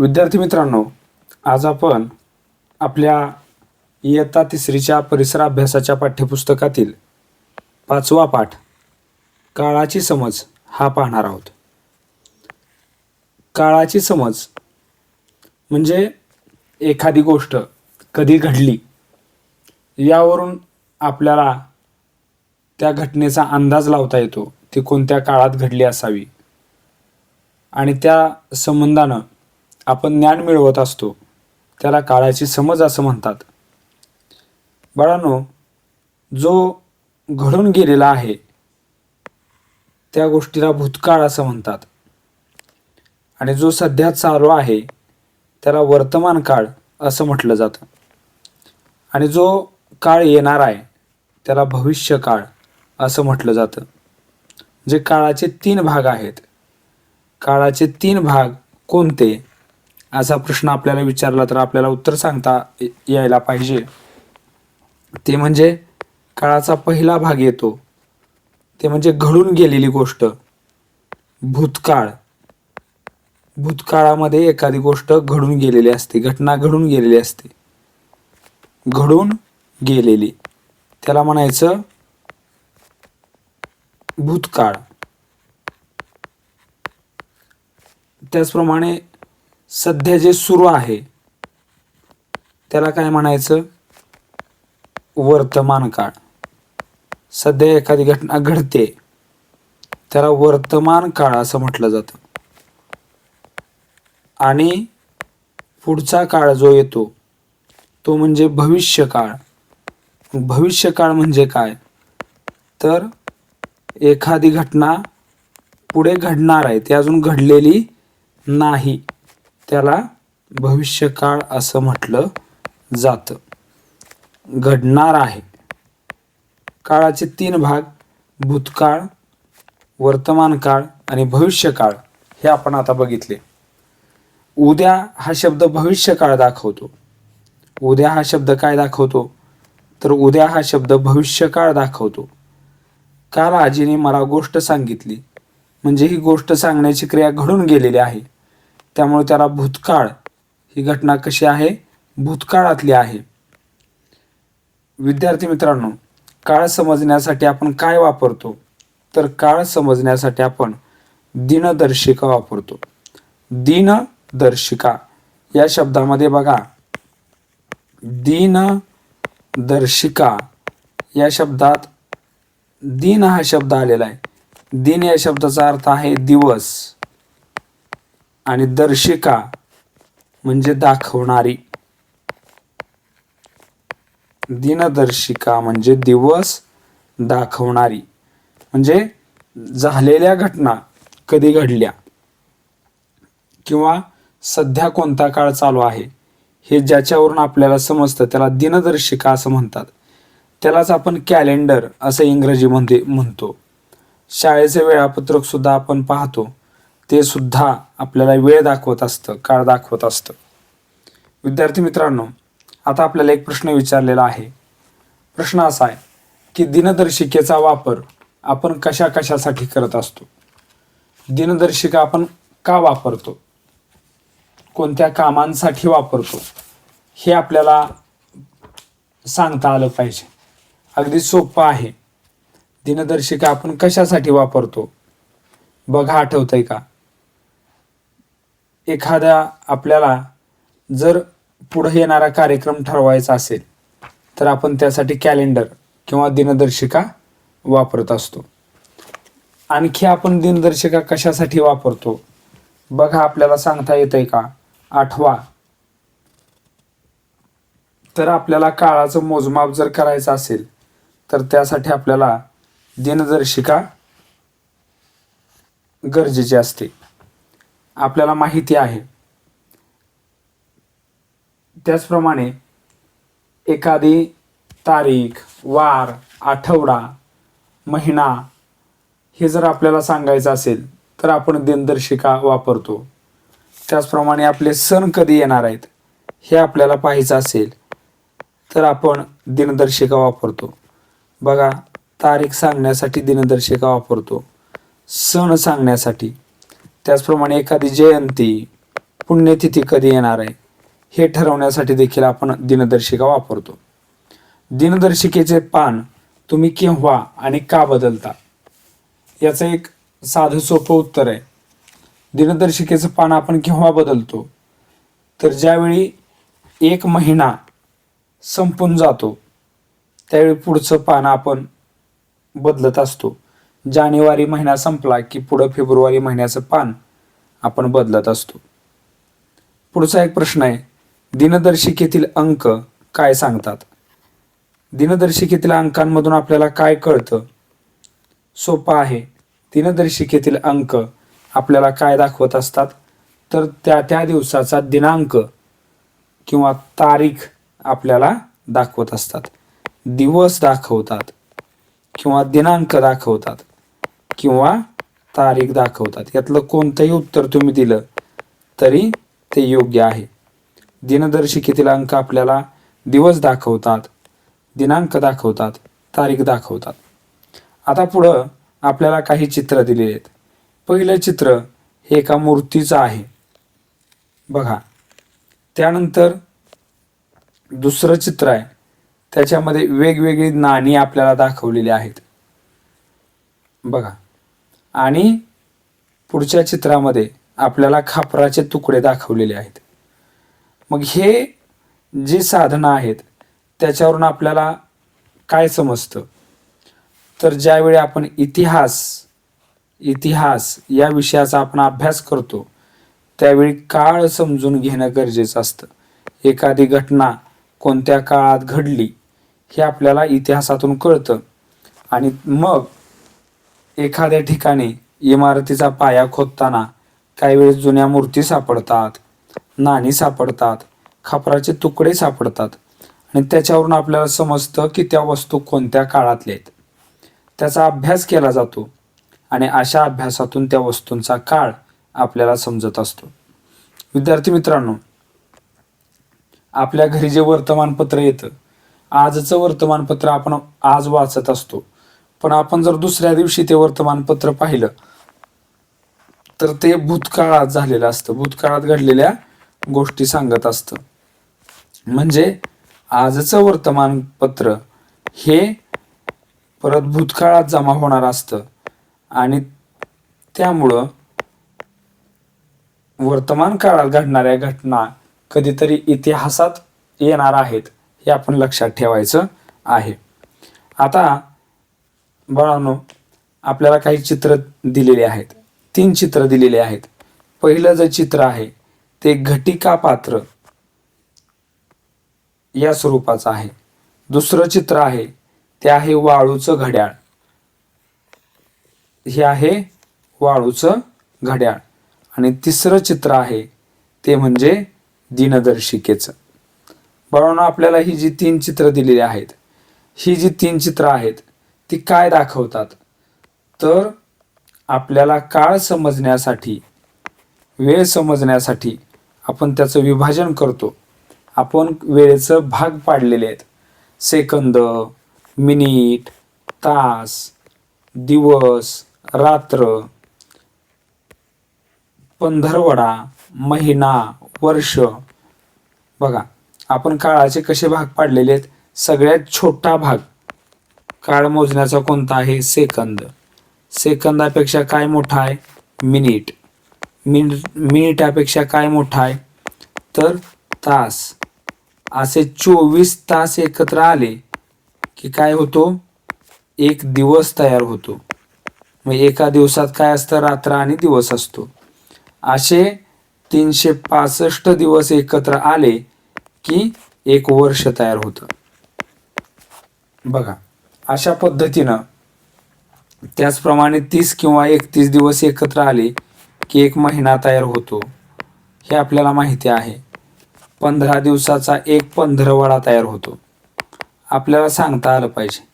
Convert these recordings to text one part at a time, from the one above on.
विद्यार्थी मित्रांनो आज आपण आपल्या इयत्ता तिसरीच्या परिसर अभ्यासाच्या पाठ्यपुस्तकातील पाचवा पाठ काळाची समज हा पाहणार आहोत. काळाची समज म्हणजे एखादी गोष्ट कधी घडली यावरून आपल्याला त्या घटनेचा अंदाज लावता येतो ती कोणत्या काळात घडली असावी. आणि त्या संबंधानं आपण ज्ञान मिळवत असतो त्याला काळाची समज असं म्हणतात. बाळांनो जो घडून गेलेला आहे त्या गोष्टीला भूतकाळ असं म्हणतात. आणि जो सध्या चालू आहे त्याला वर्तमान काळ असं म्हटलं जातं. आणि जो काळ येणार आहे त्याला भविष्य काळ असं म्हटलं जातं. जे काळाचे तीन भाग आहेत काळाचे तीन भाग कोणते? असा प्रश्न आपल्याला विचारला तर आपल्याला उत्तर सांगता यायला पाहिजे. ते म्हणजे काळाचा पहिला भाग येतो. ते म्हणजे घडून गेलेली गोष्ट. भूतकाळ. भूतकाळामध्ये एखादी गोष्ट घडून गेलेली असते. घटना घडून गेलेली असते. घडून गेलेली. त्याला म्हणायचं भूतकाळ. त्याचप्रमाणे सध्या जे सुरू आहे त्याला काय म्हणायचं? वर्तमान काळ. सध्या एखादी घटना घडते त्याला वर्तमान काळ असं म्हटलं जातं. आणि पुढचा काळ जो येतो तो म्हणजे भविष्य काळ भविष्य काळ म्हणजे काय? तर एखादी घटना पुढे घडणार आहे ती अजून घडलेली नाही. त्याला भविष्यकाळ असं म्हटलं जातं. घडणार आहे. काळाचे तीन भाग भूतकाळ वर्तमान काळ आणि भविष्यकाळ हे आपण आता बघितले. उद्या हा शब्द भविष्यकाळ दाखवतो. उद्या हा शब्द काय दाखवतो? तर उद्या हा शब्द भविष्यकाळ दाखवतो. काल आजीने मला गोष्ट सांगितली. म्हणजे ही गोष्ट सांगण्याची क्रिया घडून गेलेली आहे. त्यामुळे त्याला भूतकाळ ही घटना कशी आहे? भूतकाळातली आहे. विद्यार्थी मित्रांनो काळ समजण्यासाठी आपण काय वापरतो? तर काळ समजण्यासाठी आपण दिनदर्शिका वापरतो. दिनदर्शिका. या शब्दामध्ये बघा. दिनदर्शिका. या शब्दात दिन हा शब्द आलेला आहे. दिन या शब्दाचा अर्थ आहे दिवस. आणि दर्शिका म्हणजे दाखवणारी. दिनदर्शिका म्हणजे दिवस दाखवणारी. म्हणजे झालेल्या घटना कधी घडल्या? किंवा सध्या कोणता काळ चालू आहे? हे ज्याच्यावरून आपल्याला समजतं त्याला दिनदर्शिका असं म्हणतात. त्यालाच आपण कॅलेंडर असं इंग्रजीमध्ये म्हणतो. शाळेचे वेळापत्रक सुद्धा आपण पाहतो. ते सुद्धा आपल्याला वेळ दाखवत असतं काळ दाखवत असतं. विद्यार्थी मित्रांनो आता आपल्याला एक प्रश्न विचारलेला आहे. प्रश्न असा आहे की दिनदर्शिकेचा वापर आपण कशा कशासाठी करत असतो? दिनदर्शिका आपण का वापरतो? कोणत्या कामांसाठी वापरतो? हे आपल्याला सांगता आलं पाहिजे. अगदी सोपं आहे. दिनदर्शिका आपण कशासाठी वापरतो? बघा आठवतंय का? एखाद्या आपल्याला जर पुढे येणारा कार्यक्रम ठरवायचा असेल तर आपण त्यासाठी कॅलेंडर किंवा दिनदर्शिका वापरत असतो. आणखी आपण दिनदर्शिका कशासाठी वापरतो? बघा आपल्याला सांगता येतंय का? आठवा. तर आपल्याला काळाचं मोजमाप जर करायचं असेल तर त्यासाठी आपल्याला दिनदर्शिका गरजेची असते. आपल्याला माहिती आहे. त्याचप्रमाणे एखादी तारीख वार आठवडा महिना हे जर आपल्याला सांगायचं असेल तर आपण दिनदर्शिका वापरतो. त्याचप्रमाणे आपले सण कधी येणार आहेत हे आपल्याला पाहायचं असेल तर आपण दिनदर्शिका वापरतो. बघा तारीख सांगण्यासाठी दिनदर्शिका वापरतो. सण सांगण्यासाठी. त्याचप्रमाणे एखादी जयंती पुण्यतिथी कधी येणार आहे हे ठरवण्यासाठी देखील आपण दिनदर्शिका वापरतो. दिनदर्शिकेचे पान तुम्ही केव्हा आणि का बदलता? याचं एक साधं सोपं उत्तर आहे. दिनदर्शिकेचं पान आपण केव्हा बदलतो? तर ज्यावेळी एक महिना संपून जातो त्यावेळी पुढचं पान आपण बदलत असतो. जानेवारी महिना संपला की पुढं फेब्रुवारी महिन्याचं पान आपण बदलत असतो. पुढचा एक प्रश्न आहे दिनदर्शिकेतील अंक काय सांगतात? दिनदर्शिकेतील अंकांमधून आपल्याला काय कळतं? सोपं आहे दिनदर्शिकेतील अंक आपल्याला काय दाखवत असतात? तर त्या त्या दिवसाचा दिनांक किंवा तारीख आपल्याला दाखवत असतात. दिवस दाखवतात किंवा दिनांक दाखवतात. किंवा तारीख दाखवतात. यातलं कोणतंही उत्तर तुम्ही दिलं तरी ते योग्य आहे. दिनदर्शिकेतील अंक आपल्याला दिवस दाखवतात दिनांक दाखवतात तारीख दाखवतात. आता पुढं आपल्याला काही चित्र दिलेली आहेत. पहिलं चित्र हे एका मूर्तीचं आहे. बघा. त्यानंतर दुसरं चित्र आहे. त्याच्यामध्ये वेगवेगळी नाणी आपल्याला दाखवलेली आहेत. बघा. आणि पुढच्या चित्रामध्ये आपल्याला खापराचे तुकडे दाखवलेले आहेत. मग हे जी साधनं आहेत त्याच्यावरून आपल्याला काय समजतं? तर ज्यावेळी आपण इतिहास इतिहास या विषयाचा आपण अभ्यास करतो त्यावेळी काळ समजून घेणं गरजेचं असतं. एखादी घटना कोणत्या काळात घडली हे आपल्याला इतिहासातून कळतं. आणि मग एखाद्या ठिकाणी इमारतीचा पाया खोदताना काही वेळेस जुन्या मूर्ती सापडतात नाणी सापडतात खापराचे तुकडे सापडतात आणि त्याच्यावरून आपल्याला समजतं की त्या वस्तू कोणत्या काळातल्या आहेत. त्याचा अभ्यास केला जातो आणि अशा अभ्यासातून त्या वस्तूंचा काळ आपल्याला समजत असतो. विद्यार्थी मित्रांनो आपल्या घरी जे वर्तमानपत्र येतं आजचं वर्तमानपत्र आपण आज वाचत असतो. पण आपण जर दुसऱ्या दिवशी ते वर्तमानपत्र पाहिलं तर ते भूतकाळात झालेलं असतं. भूतकाळात घडलेल्या गोष्टी सांगत असतं. म्हणजे आजचं वर्तमानपत्र हे परत भूतकाळात जमा होणार असतं. आणि त्यामुळं वर्तमान काळात घडणाऱ्या घटना कधीतरी इतिहासात येणार आहेत हे आपण लक्षात ठेवायचं आहे. आता बाळांनो आपल्याला काही चित्र दिलेली आहेत. तीन चित्र दिलेली आहेत. पहिलं जे चित्र आहे ते घटिका पात्र या स्वरूपाचं आहे. दुसरं चित्र आहे ते आहे वाळूचं घड्याळ. हे आहे वाळूचं घड्याळ. आणि तिसरं चित्र आहे ते म्हणजे दिनदर्शिकेचं. बरोबर आपल्याला ही जी तीन चित्र दिलेली आहेत ही जी तीन चित्र आहेत ती काय दाखवतात? तर आपल्याला काळ समजण्यासाठी वेळ समजण्यासाठी आपण त्याचं विभाजन करतो. आपण वेळेचं भाग पाडलेले आहेत. सेकंद मिनिट तास दिवस रात्र पंधरवडा महिना वर्ष. बघा आपण काळाचे कसे भाग पाडलेले आहेत? सगळ्यात छोटा भाग. काळ मोजण्याचा कोणता आहे सेकंद. सेकंदापेक्षा काय मोठा आहे? मिनिट. मिन मिनिटापेक्षा काय मोठा आहे? तर तास. असे चोवीस तास एकत्र आले की काय होतो? एक दिवस तयार होतो. मग एका दिवसात काय असतं? रात्र आणि दिवस असतो. असे तीनशे पासष्ट दिवस एकत्र आले की एक वर्ष तयार होतं. बघा. अशा पद्धतीनं त्याचप्रमाणे तीस किंवा एकतीस दिवस एकत्र आले की एक महिना तयार होतो. हे आपल्याला माहिती आहे. पंधरा दिवसाचा एक पंधरवडा तयार होतो. आपल्याला सांगता आलं पाहिजे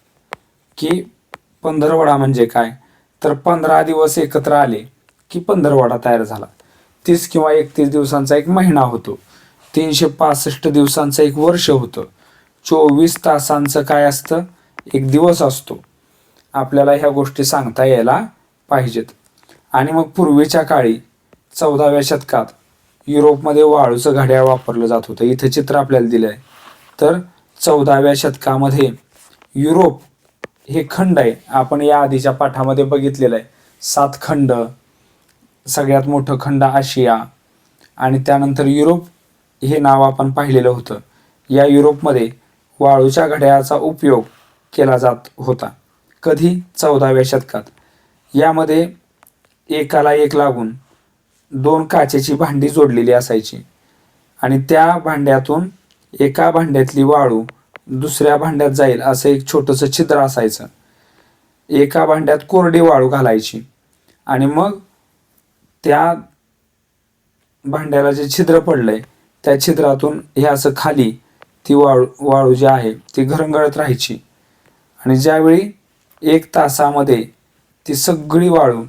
की पंधरवडा म्हणजे काय? तर पंधरा दिवस एकत्र आले की पंधरवडा तयार झाला. तीस किंवा एकतीस दिवसांचा एक महिना होतो. तीनशे पासष्ट दिवसांचं एक वर्ष होतं. चोवीस तासांचं काय असतं? एक दिवस असतो. आपल्याला ह्या गोष्टी सांगता यायला पाहिजेत. आणि मग पूर्वीच्या काळी चौदाव्या शतकात युरोपमध्ये वाळूचं घड्याळ वापरलं जात होतं. इथं चित्र आपल्याला दिलं आहे तर चौदाव्या शतकामध्ये युरोप हे खंड आहे. आपण या आधीच्या पाठामध्ये बघितलेलं आहे. सात खंड सगळ्यात मोठं खंड आशिया आणि त्यानंतर युरोप हे नाव आपण पाहिलेलं होतं. या युरोपमध्ये वाळूच्या घड्याळाचा उपयोग केला जात होता. कधी? चौदाव्या शतकात. यामध्ये एकाला एक लागून दोन काचेची भांडी जोडलेली असायची. आणि त्या भांड्यातून एका भांड्यातली वाळू दुसऱ्या भांड्यात जाईल असं एक छोटंसं छिद्र असायचं. एका भांड्यात कोरडी वाळू घालायची. आणि मग त्या भांड्याला जे छिद्र पडलंय त्या छिद्रातून हे असं खाली ती वाळू वाळू जी आहे ती घरंगळत राहायची. आणि ज्यावेळी एक तासामध्ये ती सगळी वाळू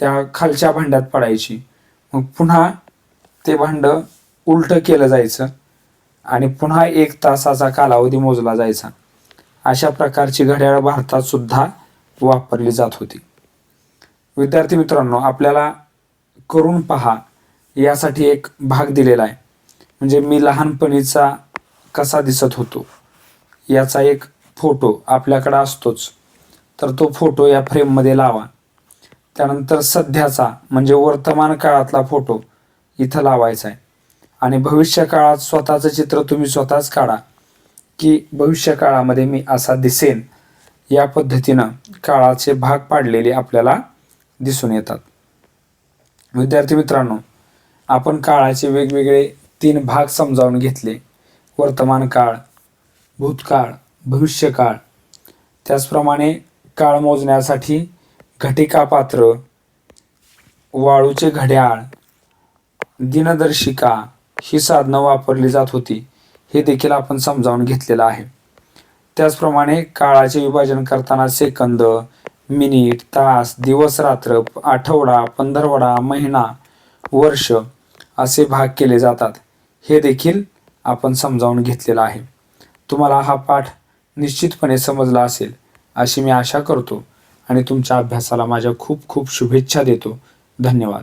त्या खालच्या भांड्यात पडायची मग पुन्हा ते भांडं उलटं केलं जायचं आणि पुन्हा एक तासाचा कालावधी मोजला जायचा. अशा प्रकारची घड्याळ भारतात सुद्धा वापरली जात होती. विद्यार्थी मित्रांनो आपल्याला करून पहा. यासाठी एक भाग दिलेला आहे. म्हणजे मी लहानपणीचा कसा दिसत होतो? याचा एक फोटो आपल्याकडे असतोच. तर तो फोटो या फ्रेममध्ये लावा. त्यानंतर सध्याचा म्हणजे वर्तमान काळातला फोटो इथं लावायचा आहे. आणि भविष्यकाळात स्वतःचं चित्र तुम्ही स्वतःच काढा की भविष्य काळामध्ये मी असा दिसेन. या पद्धतीनं काळाचे भाग पाडलेले आपल्याला दिसून येतात. विद्यार्थी मित्रांनो आपण काळाचे वेगवेगळे तीन भाग समजावून घेतले. वर्तमान काळ भूतकाळ भविष्यकाळ. त्याचप्रमाणे काळ मोजण्यासाठी घटिका पात्र वाळूचे घड्याळ दिनदर्शिका ही साधनं वापरली जात होती. हे देखील आपण समजावून घेतलेलं आहे. त्याचप्रमाणे काळाचे विभाजन करताना सेकंद मिनिट तास दिवस रात्र आठवडा पंधरवडा महिना वर्ष असे भाग केले जातात. हे देखील आपण समजावून घेतलेलं आहे. तुम्हाला हा पाठ निश्चितपणे समजला असेल अशी मी आशा करतो आणि तुमच्या अभ्यासाला माझ्या खूप खूप शुभेच्छा देतो. धन्यवाद.